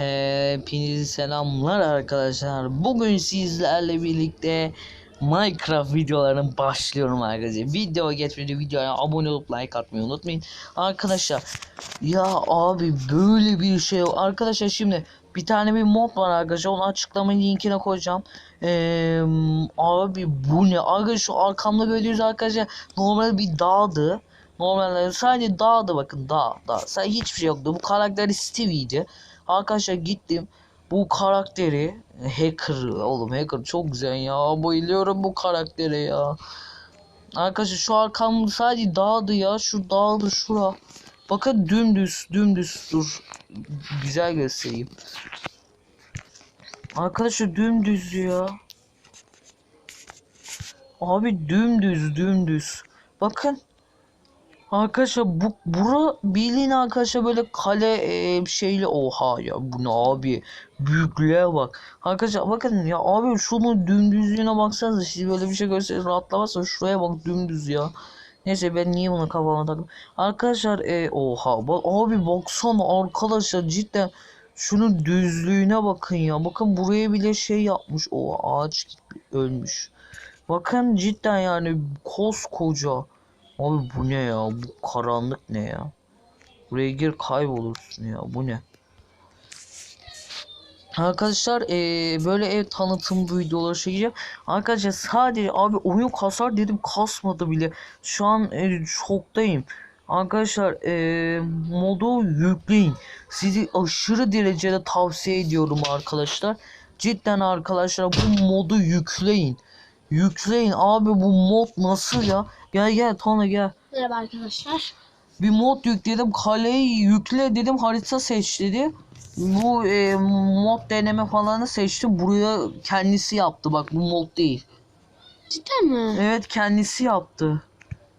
Hepinize selamlar arkadaşlar. Bugün sizlerle birlikte Minecraft videolarına başlıyorum arkadaşlar. Video geçmedi videoya abone olup like atmayı unutmayın. Arkadaşlar ya abi böyle bir şey. Arkadaşlar şimdi bir tane bir mod var arkadaşlar. Onu açıklama linkine koyacağım. Ee, abi bu ne? Arkadaşlar şu arkamda gördüğünüz arkadaşlar normal bir dağdı. Normalde sadece dağdı bakın dağ dağ. Sadece hiçbir şey yoktu. Bu karakteri Stevie'ydi. Arkadaşlar gittim. Bu karakteri hacker oğlum hacker çok güzel ya. Bayılıyorum bu karaktere ya. Arkadaşlar şu arkam sadece dağdı ya. Şu dağdı şura. Bakın dümdüz dümdüz dur. Güzel göstereyim. Arkadaşlar dümdüz ya. Abi dümdüz dümdüz. Bakın. Arkadaşlar bu bura bildiğin arkadaşlar böyle kale e, şeyli oha ya bu ne abi? Büyüklüğe bak. Arkadaşlar bakın ya abi şunun dümdüzlüğüne baksanıza siz böyle bir şey görseniz rahatlamazsın şuraya bak dümdüz ya. Neyse ben niye bunu kafama taktım arkadaşlar e, oha bak abi baksana arkadaşlar cidden şunun düzlüğüne bakın ya. Bakın buraya bile şey yapmış o ağaç ölmüş. Bakın cidden yani koskoca Abi bu ne ya? Bu karanlık ne ya? Buraya gir kaybolursun ya. Bu ne? Arkadaşlar eee, böyle ev tanıtım videoları çekeceğim. Arkadaşlar sadece abi oyun kasar dedim kasmadı bile. Şu an e, şoktayım. Arkadaşlar eee, modu yükleyin. Sizi aşırı derecede tavsiye ediyorum arkadaşlar. Cidden arkadaşlar bu modu yükleyin. Yükleyin abi bu mod nasıl ya? Gel gel Tona gel. Merhaba arkadaşlar. Bir mod yükledim. Kaleyi yükle dedim. Harita seç dedi. Bu e, mod deneme falanı seçti. Buraya kendisi yaptı. Bak bu mod değil. Cidden mi? Evet kendisi yaptı.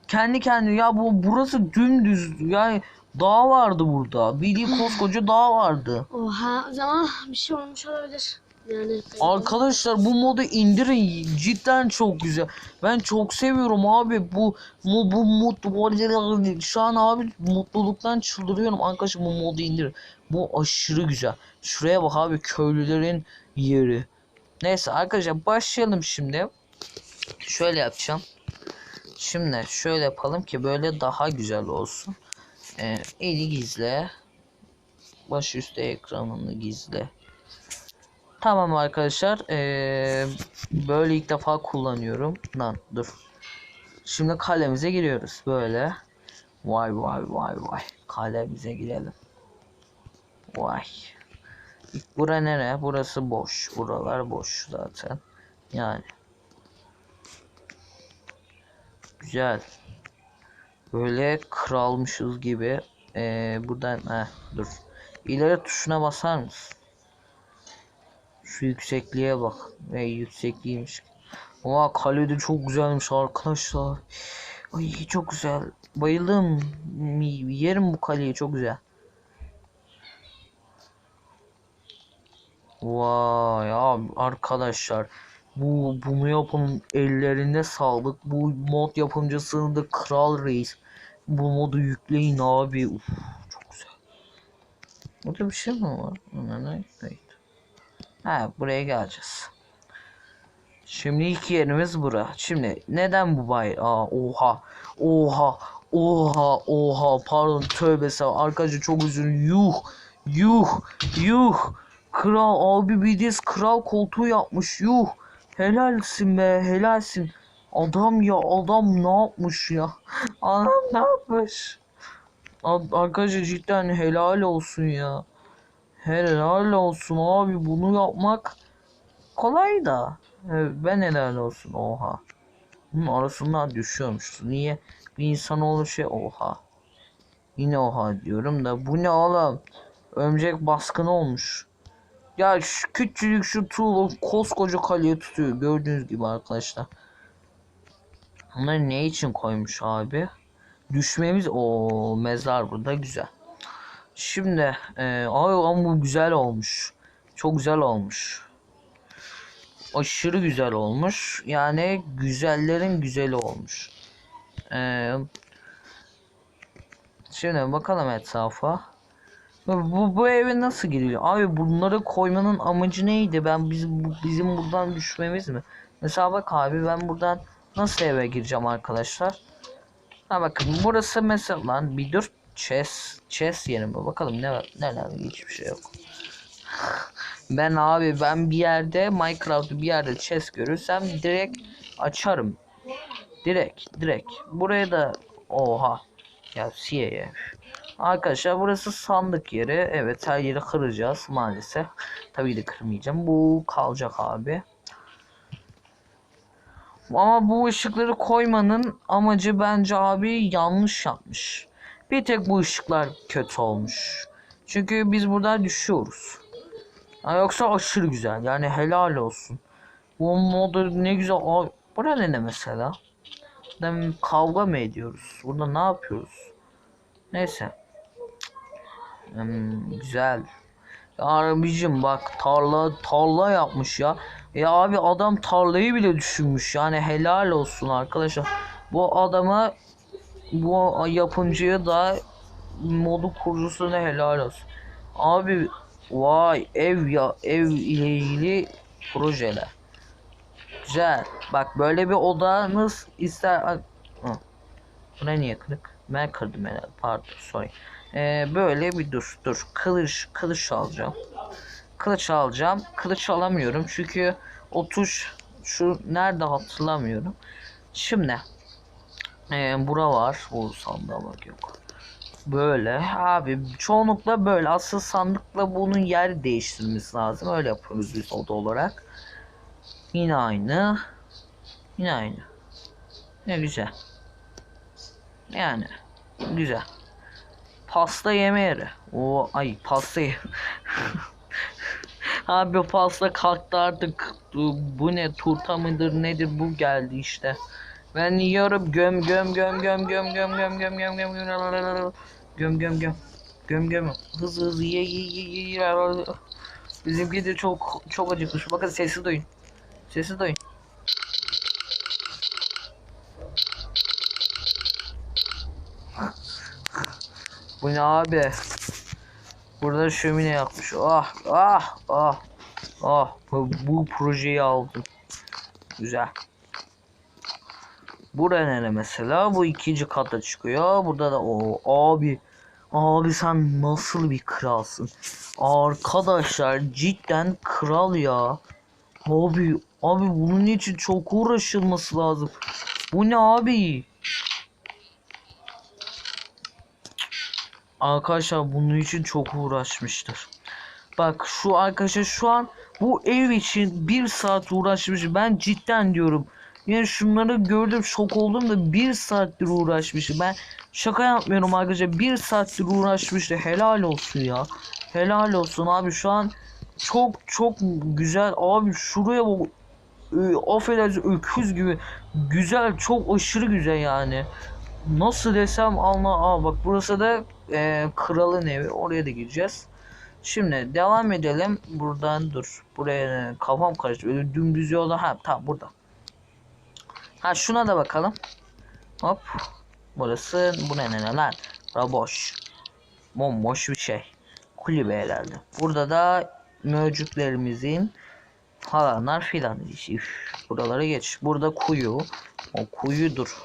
Kendi kendi ya bu burası dümdüz yani dağ vardı burada. Bildiğin koskoca dağ vardı. Oha o zaman bir şey olmuş olabilir. Yani Arkadaşlar bu modu indirin cidden çok güzel. Ben çok seviyorum abi bu bu bu mod şu an abi mutluluktan çıldırıyorum arkadaşlar bu modu indirin. Bu aşırı güzel. Şuraya bak abi köylülerin yeri. Neyse arkadaşlar başlayalım şimdi. Şöyle yapacağım. Şimdi şöyle yapalım ki böyle daha güzel olsun. Ee, eli gizle. Başüstü ekranını gizle. Tamam arkadaşlar. Ee, böyle ilk defa kullanıyorum. Lan dur. Şimdi kalemize giriyoruz. Böyle. Vay vay vay vay. Kalemize girelim. Vay. İlk bura nere? Burası boş. Buralar boş zaten. Yani. Güzel. Böyle kralmışız gibi. Ee, buradan heh, dur. İleri tuşuna basar mısın? Şu yüksekliğe bak. Ve yüksekliymiş. Oha kale de çok güzelmiş arkadaşlar. Ay çok güzel. Bayıldım. Yerim bu kaleyi çok güzel. Vay abi arkadaşlar. Bu bunu yapanın ellerinde sağlık. Bu mod yapımcısının da Kral Reis. Bu modu yükleyin abi. Uf, çok güzel. Burada bir şey mi var? Ne? Ha buraya geleceğiz. Şimdi ilk yerimiz bura. Şimdi neden bu bay? Aa oha. Oha. Oha. Oha. Pardon tövbe sağ. Arkadaşlar çok üzülüm. Yuh. Yuh. Yuh. Kral abi bildiğiniz kral koltuğu yapmış. Yuh. Helalsin be. Helalsin. Adam ya adam ne yapmış ya? Adam ne yapmış? Ar- Arkadaşlar cidden helal olsun ya. Helal olsun abi bunu yapmak kolay da. Ben helal olsun oha. Bunun arasından düşüyormuş. Niye? Bir insan olur şey oha. Yine oha diyorum da bu ne oğlum? Örümcek baskını olmuş. Ya şu küçücük şu tuğla koskoca kaleye tutuyor. Gördüğünüz gibi arkadaşlar. Bunları ne için koymuş abi? Düşmemiz o mezar burada güzel. Şimdi e, ay ama bu güzel olmuş. Çok güzel olmuş. Aşırı güzel olmuş. Yani güzellerin güzeli olmuş. E, şimdi bakalım etrafa. Bu, bu eve nasıl giriliyor? Abi bunları koymanın amacı neydi? Ben biz, bizim buradan düşmemiz mi? Mesela bak abi ben buradan nasıl eve gireceğim arkadaşlar? Ha bakın burası mesela lan bir dur. Chess, chess yeri mi? Bakalım ne var? Neler hiçbir şey yok. Ben abi ben bir yerde Minecraft bir yerde chess görürsem direkt açarım. Direkt direkt. Buraya da oha. Ya siye Arkadaşlar burası sandık yeri. Evet her yeri kıracağız maalesef. Tabii de kırmayacağım. Bu kalacak abi. Ama bu ışıkları koymanın amacı bence abi yanlış yapmış. Bir tek bu ışıklar kötü olmuş. Çünkü biz burada düşüyoruz. Ha, yoksa aşırı güzel. Yani helal olsun. Bu modu ne güzel. Aa, bura ne mesela? Dem kavga mı ediyoruz? Burada ne yapıyoruz? Neyse. Hmm, güzel. Ya abicim bak tarla tarla yapmış ya. Ya abi adam tarlayı bile düşünmüş. Yani helal olsun arkadaşlar. Bu adama bu yapımcıya da modu kurucusuna helal olsun. Abi vay ev ya ev ile ilgili projeler. Güzel. Bak böyle bir odanız ister... Hı. Buna niye kırık? Ben kırdım herhalde. Pardon sorry. Ee, böyle bir dur dur. Kılıç kılıç alacağım. Kılıç alacağım. Kılıç alamıyorum çünkü o tuş şu nerede hatırlamıyorum. Şimdi ee, bura var. O sandığa yok. Böyle abi çoğunlukla böyle asıl sandıkla bunun yer değiştirmesi lazım. Öyle yapıyoruz biz oda olarak. Yine aynı. Yine aynı. Ne güzel. Yani güzel. Pasta yeme yeri. O ay pasta Abi pasta kalktı artık. Bu bu ne turta mıdır nedir bu geldi işte. Ben yiyorum göm göm göm göm göm göm göm göm göm göm göm göm göm göm göm göm hızlı hızlı ye ye ye ye ye Bizimki de çok çok acıkmış. Bakın sesi duyun. Sesi duyun. Bu ne abi? Burada şömine yapmış. Ah ah ah. Ah bu, bu projeyi aldım. Güzel. Buraya ne mesela? Bu ikinci kata çıkıyor. Burada da o abi. Abi sen nasıl bir kralsın? Arkadaşlar cidden kral ya. Abi abi bunun için çok uğraşılması lazım. Bu ne abi? Arkadaşlar bunun için çok uğraşmıştır. Bak şu arkadaşlar şu an bu ev için bir saat uğraşmış. Ben cidden diyorum. Yani şunları gördüm şok oldum da bir saattir uğraşmış. Ben şaka yapmıyorum arkadaşlar. Bir saattir uğraşmıştı. Helal olsun ya. Helal olsun abi şu an çok çok güzel. Abi şuraya bak. Ö, affedersin öküz gibi. Güzel çok aşırı güzel yani. Nasıl desem anla. Aa bak burası da e, kralın evi. Oraya da gireceğiz. Şimdi devam edelim. Buradan dur. Buraya kafam karıştı. Öyle dümdüz yolda. Ha tamam burada. Ha şuna da bakalım. Hop. Burası bu ne ne lan? Bura boş. Bomboş bir şey. Kulübe herhalde. Burada da mövcüklerimizin falanlar filan. Üf, buralara geç. Burada kuyu. O kuyudur.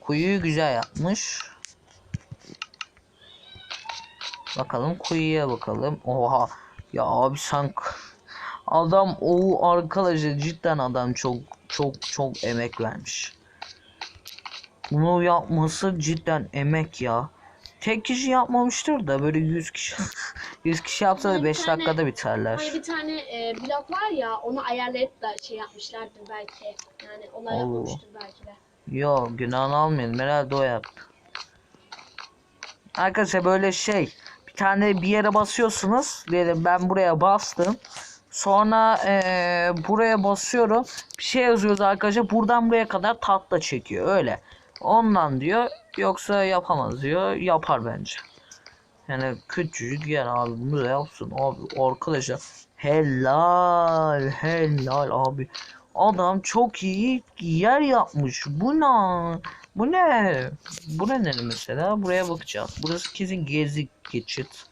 Kuyuyu güzel yapmış. Bakalım kuyuya bakalım. Oha. Ya abi sen adam o arkadaşlar cidden adam çok çok çok emek vermiş. Bunu yapması cidden emek ya. Tek kişi yapmamıştır da böyle 100 kişi 100 kişi yapsa da Hani bir 5 tane- dakikada biterler. Hani bir tane e, blok var ya onu ayarlayıp da şey yapmışlardır belki. Yani onlar Oo. yapmamıştır belki de. Yo günahını almayalım herhalde o yaptı. Arkadaşlar böyle şey bir tane bir yere basıyorsunuz diyelim ben buraya bastım. Sonra eee, buraya basıyorum. Bir şey yazıyoruz arkadaşlar. Buradan buraya kadar tatla çekiyor. Öyle. Ondan diyor. Yoksa yapamaz diyor. Yapar bence. Yani küçücük yer abi bunu da yapsın abi arkadaşlar. Helal helal abi. Adam çok iyi yer yapmış. Bu ne? Bu ne? Bu ne mesela? Buraya bakacağız. Burası kesin gezi geçit.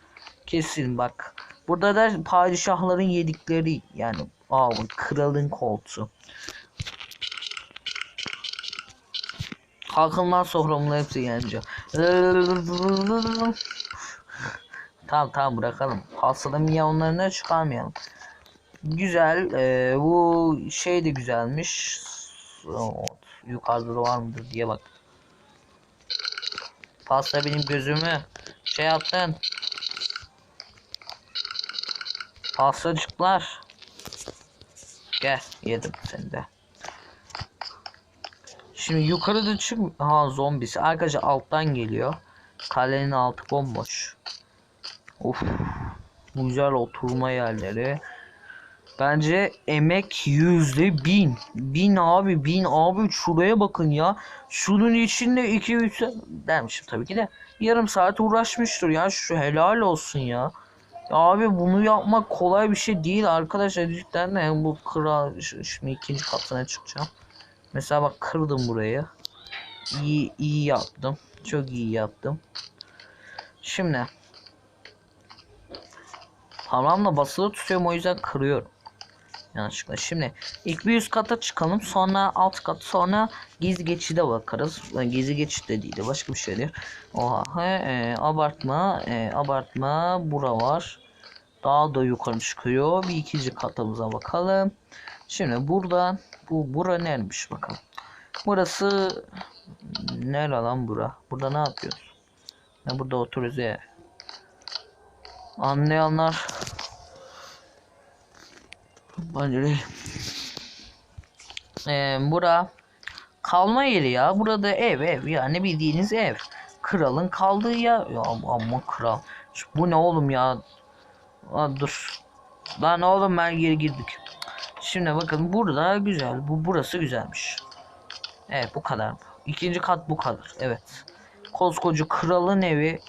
Kesin bak. Burada da padişahların yedikleri yani bu kralın koltuğu. Halkından soframın hepsi gelince. tamam tamam bırakalım. Hastada milyonlarına çıkarmayalım. Güzel. eee, bu şey de güzelmiş. Yukarıda da var mıdır diye bak. Pasta benim gözümü şey yaptın. Pastacıklar. Gel yedim seni de. Şimdi yukarıda çık. Ha zombisi. Arkadaşlar alttan geliyor. Kalenin altı bomboş. Of. Güzel oturma yerleri. Bence emek yüzde bin. Bin abi bin abi şuraya bakın ya. Şunun içinde 2 3 dermişim tabii ki de. Yarım saat uğraşmıştır ya. Şu helal olsun ya. Abi bunu yapmak kolay bir şey değil arkadaşlar. Cidden de bu kral şimdi ikinci katına çıkacağım. Mesela bak kırdım burayı. İyi iyi yaptım. Çok iyi yaptım. Şimdi parmağımla basılı tutuyorum o yüzden kırıyorum. Yanlışlıkla. Şimdi ilk bir üst kata çıkalım. Sonra alt kat. Sonra gizli geçide bakarız. Gizli geçit de değil. Başka bir şey değil. Oha. He, e, abartma. E, abartma. Bura var. Daha da yukarı çıkıyor. Bir ikinci katımıza bakalım. Şimdi buradan bu bura neymiş bakalım. Burası nere lan bura? Burada ne yapıyoruz? Ya burada oturuyoruz ya. Anlayanlar Bence ee, bura kalma yeri ya. Burada ev ev yani bildiğiniz ev. Kralın kaldığı ya. Ya ama kral. Bu ne oğlum ya? Aa, dur. Lan oğlum ben geri girdik. Şimdi bakın burada güzel. Bu burası güzelmiş. Evet bu kadar. İkinci kat bu kadar. Evet. Koskoca kralın evi.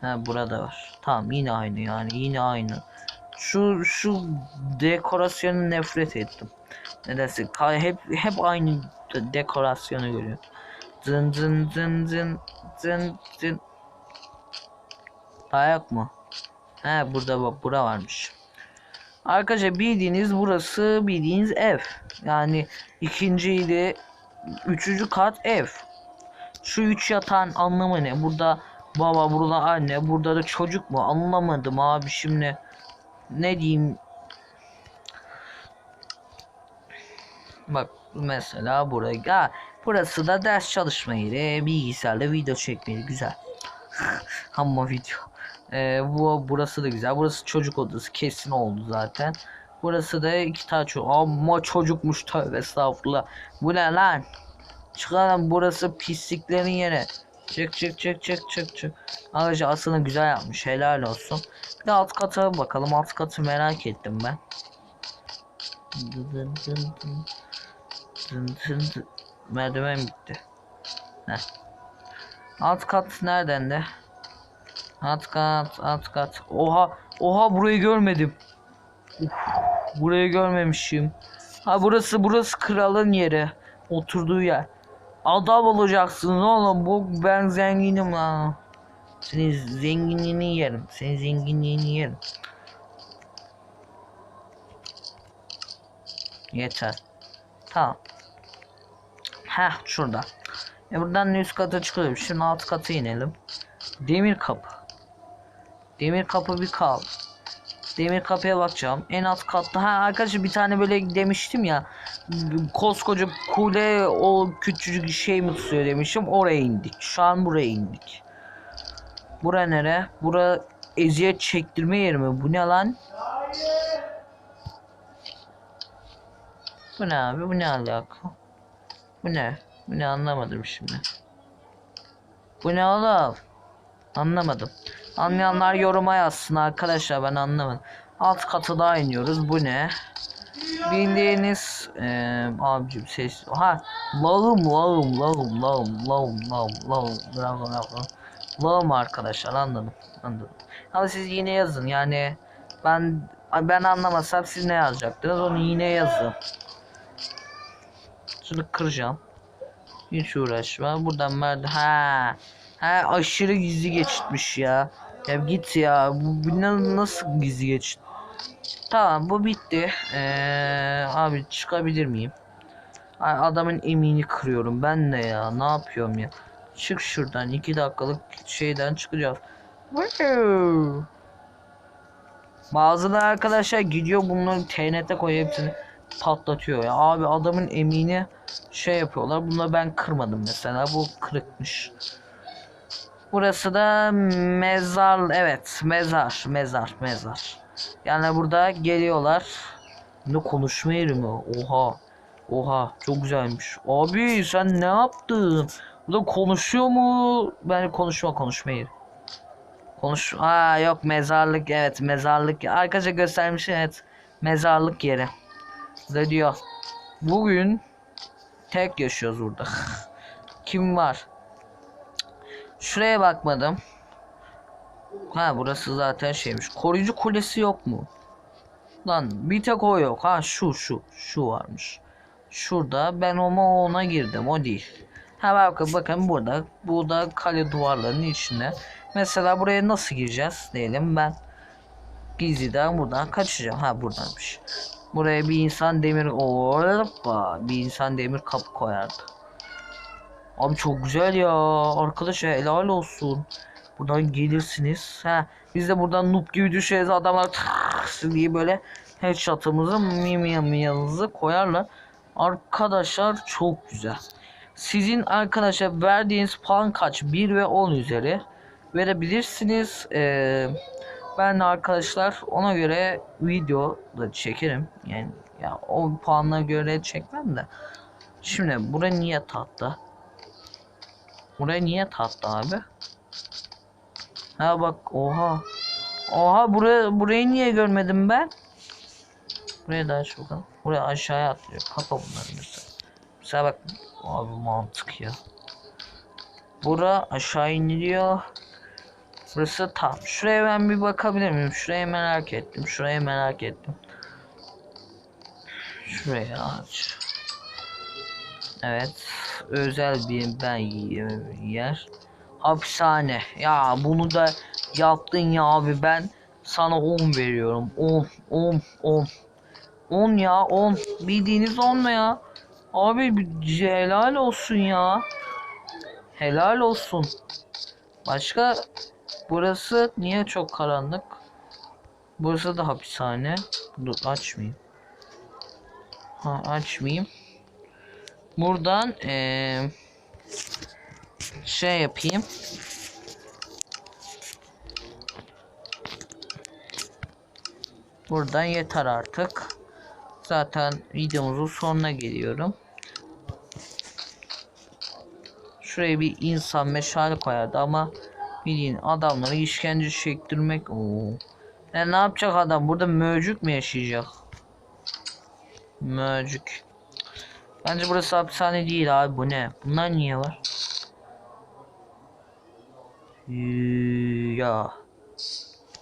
Ha burada var. Tamam yine aynı yani yine aynı. Şu şu dekorasyonu nefret ettim. Nedense ka- hep hep aynı de- dekorasyonu görüyorum. Zın zın zın zın zın zın. Daha yok mu? He burada bak bura varmış. Arkadaşlar bildiğiniz burası bildiğiniz ev. Yani ikinciydi. Üçüncü kat ev. Şu üç yatağın anlamı ne? Burada baba burada anne burada da çocuk mu? Anlamadım abi şimdi. Ne diyeyim? Bak mesela buraya. Burası da ders çalışma yeri. Bilgisayarda video çekme yeri. Güzel. Ama video. Ee, bu burası da güzel. Burası çocuk odası kesin oldu zaten. Burası da iki tane çocuk. Ama çocukmuş tövbe estağfurullah. Bu ne lan? Çıkalım burası pisliklerin yeri. Çık çık çık çık çık çık. Ağacı aslında güzel yapmış. Helal olsun. Bir de alt kata bakalım. Alt katı merak ettim ben. Dın dın dın. Dın dın dın. Merdiven bitti. Heh. Alt kat nereden de? Alt kat, alt kat. Oha, oha burayı görmedim. Uf, burayı görmemişim. Ha burası, burası kralın yeri. Oturduğu yer. Adam olacaksın oğlum. Bu ben zenginim lan. Senin zenginliğini yerim. Senin zenginliğini yerim. Yeter. Tamam. Heh şurada. E buradan üst kata çıkıyorum. Şimdi alt kata inelim. Demir kapı. Demir kapı bir kal. Demir kapıya bakacağım. En alt katta. Ha arkadaşlar bir tane böyle demiştim ya. Koskoca kule o küçücük şey mi tutuyor demişim. Oraya indik. Şu an buraya indik. Bura nere? Bura eziyet çektirme yeri mi? Bu ne lan? Bu ne abi? Bu ne alaka? Bu ne? Bu ne anlamadım şimdi. Bu ne oğlum? Anlamadım. Anlayanlar yoruma yazsın arkadaşlar ben anlamadım. Alt katı daha iniyoruz. Bu ne? Bildiğiniz eee abicim ses. Ha lağım lağım lağım lağım lağım lağım lağım lağım lağım lağım arkadaşlar anladım anladım. Ama siz yine yazın yani ben ben anlamasam siz ne yazacaktınız onu yine yazın. Şunu kıracağım. Hiç uğraşma. Buradan merdiven. Ha. Ha aşırı gizli geçitmiş ya. Ya git ya. Bu, bu na- nasıl gizli geçti? Tamam bu bitti. Ee, abi çıkabilir miyim? Ay, adamın emini kırıyorum ben de ya. Ne yapıyorum ya? Çık şuradan. iki dakikalık şeyden çıkacağız. Bazıları arkadaşlar gidiyor bunları TNT koyuyor hepsini patlatıyor ya. Abi adamın emini şey yapıyorlar. Bunu ben kırmadım mesela. Bu kırıkmış. Burası da mezar. Evet mezar. Mezar. Mezar. Yani burada geliyorlar. Ne konuşma yeri mi? Oha. Oha çok güzelmiş. Abi sen ne yaptın? Burada konuşuyor mu? Ben konuşma konuşma yeri. Konuş. Aa yok mezarlık evet mezarlık. Arkadaşa göstermiş evet. Mezarlık yeri. Burada diyor. Bugün tek yaşıyoruz burada. Kim var? Şuraya bakmadım. Ha burası zaten şeymiş. Koruyucu kulesi yok mu? Lan bir tek o yok. Ha şu şu şu varmış. Şurada ben ama ona girdim. O değil. Ha bakın bakın burada. Bu da kale duvarlarının içinde. Mesela buraya nasıl gireceğiz? Diyelim ben gizliden buradan kaçacağım. Ha buradanmış. Buraya bir insan demir Hoppa, bir insan demir kapı koyardı. Abi çok güzel ya. Arkadaşlar helal olsun. Buradan gelirsiniz. Ha biz de buradan noob gibi düşeriz. Adamlar tırs diye böyle headshot'ımızı mimiyamızı koyarlar. Arkadaşlar çok güzel. Sizin arkadaşlar verdiğiniz puan kaç? 1 ve 10 üzeri verebilirsiniz. Ee, ben de arkadaşlar ona göre video da çekerim. Yani ya o puanına göre çekmem de. Şimdi buraya niye tahta? Buraya niye tahta abi? Ha bak oha. Oha buraya burayı niye görmedim ben? Buraya da aç bakalım. Buraya aşağıya atlıyor. Kapa bunları mesela. Mesela bak abi mantık ya. Bura aşağı iniliyor. Burası tam. Şuraya ben bir bakabilir miyim? Şurayı merak ettim. Şurayı merak ettim. Şuraya aç. Evet. Özel bir ben yer. Hapishane. Ya bunu da yaptın ya abi ben sana 10 veriyorum. 10 10 10. 10 ya 10. Bildiğiniz 10 mu ya? Abi helal olsun ya. Helal olsun. Başka burası niye çok karanlık? Burası da hapishane. Dur açmayayım. Ha açmayayım. Buradan eee şey yapayım. Buradan yeter artık. Zaten videomuzun sonuna geliyorum. Şuraya bir insan meşale koyardı ama bildiğin adamları işkence çektirmek. Oo. E ne yapacak adam? Burada möcük mü yaşayacak? Möcük. Bence burası hapishane değil abi bu ne? Bunlar niye var? Ya.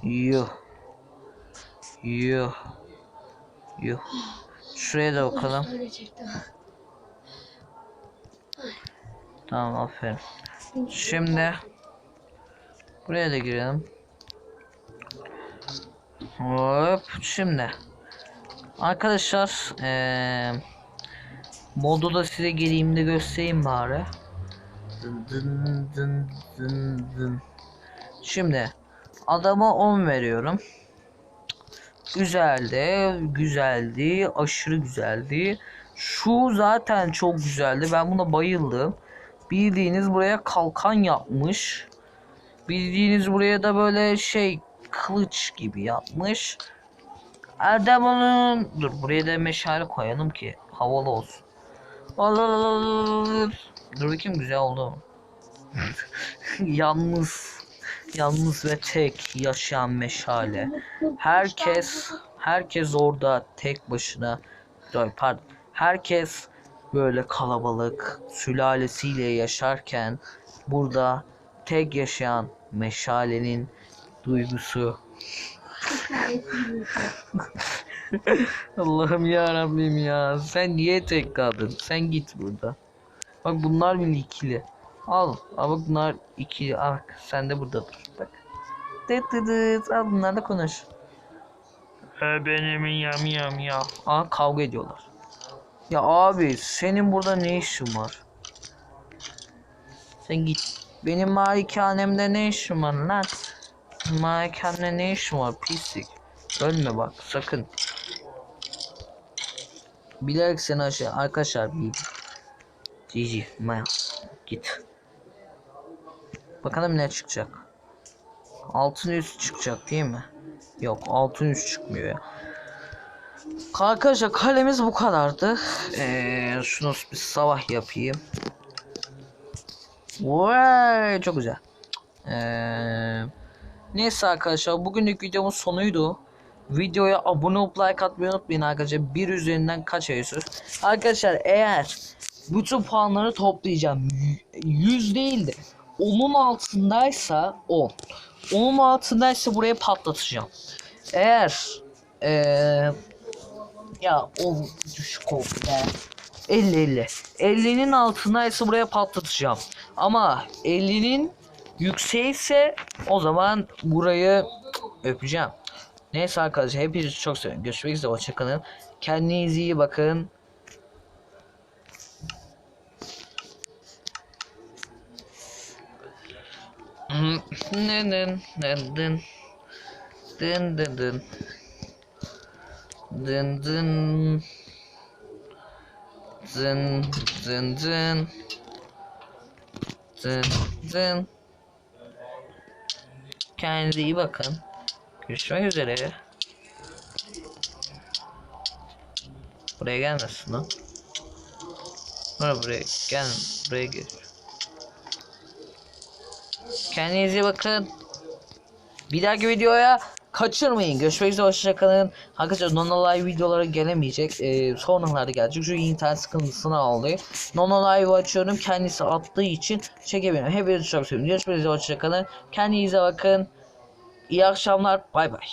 Yuh. Yuh. Yuh. Şuraya da bakalım. Tamam aferin. Şimdi buraya da girelim. Hop şimdi. Arkadaşlar eee modu da size geleyim de göstereyim bari. Dın dın dın dın dın. Şimdi adama 10 veriyorum. Güzeldi, güzeldi, aşırı güzeldi. Şu zaten çok güzeldi. Ben buna bayıldım. Bildiğiniz buraya kalkan yapmış. Bildiğiniz buraya da böyle şey kılıç gibi yapmış. Adamın dur buraya da meşale koyalım ki havalı olsun. Dur bakayım güzel oldu yalnız yalnız ve tek yaşayan meşale. Herkes herkes orada tek başına Dur, pardon. Herkes böyle kalabalık sülalesiyle yaşarken burada tek yaşayan meşalenin duygusu Allah'ım ya Rabbim ya. Sen niye tek kaldın? Sen git burada. Bak bunlar bile ikili. Al. Al bak bunlar ikili. Al bak sen de burada dur. Bak. dıt dıt dıt. Al bunlar da konuş. E benim yam yam ya. Aa kavga ediyorlar. Ya abi senin burada ne işin var? Sen git. Benim malikanemde ne işin var lan? Malikanemde ne işin var pislik? Ölme bak sakın. Bilerek seni aşağı arkadaşlar bir Cici Maya git. Bakalım ne çıkacak. Altın üst çıkacak değil mi? Yok altın üst çıkmıyor ya. Arkadaşlar kalemiz bu kadardı. Ee, şunu bir sabah yapayım. Vay çok güzel. Ee, neyse arkadaşlar bugünlük videomun sonuydu. Videoya abone olup like atmayı unutmayın arkadaşlar. Bir üzerinden kaç ayıyorsunuz? Arkadaşlar eğer bütün puanları toplayacağım. 100 değil de 10'un altındaysa 10. 10'un altındaysa buraya patlatacağım. Eğer eee ya o düşük oldu be. 50 50. 50'nin altındaysa buraya patlatacağım. Ama 50'nin yükseğse o zaman burayı öpeceğim. Neyse arkadaşlar hepinizi çok seviyorum. Görüşmek üzere hoşçakalın. Kendinize iyi bakın. Dın dın dın dın dın dın dın dın dın dın dın dın dın dın Kendinize iyi bakın. Görüşmek üzere. Buraya gelmesin lan. Buraya buraya gel buraya gel. Kendinize bakın. Bir dahaki videoya kaçırmayın. Görüşmek üzere hoşçakalın. Arkadaşlar Nono Live videoları gelemeyecek. Ee, sonralarda gelecek. Çünkü internet sıkıntısını aldı. Nono Live açıyorum. Kendisi attığı için çekemiyorum. Hepinizi çok seviyorum. Görüşmek üzere hoşçakalın. Kendinize bakın. İyi akşamlar. Bay bay.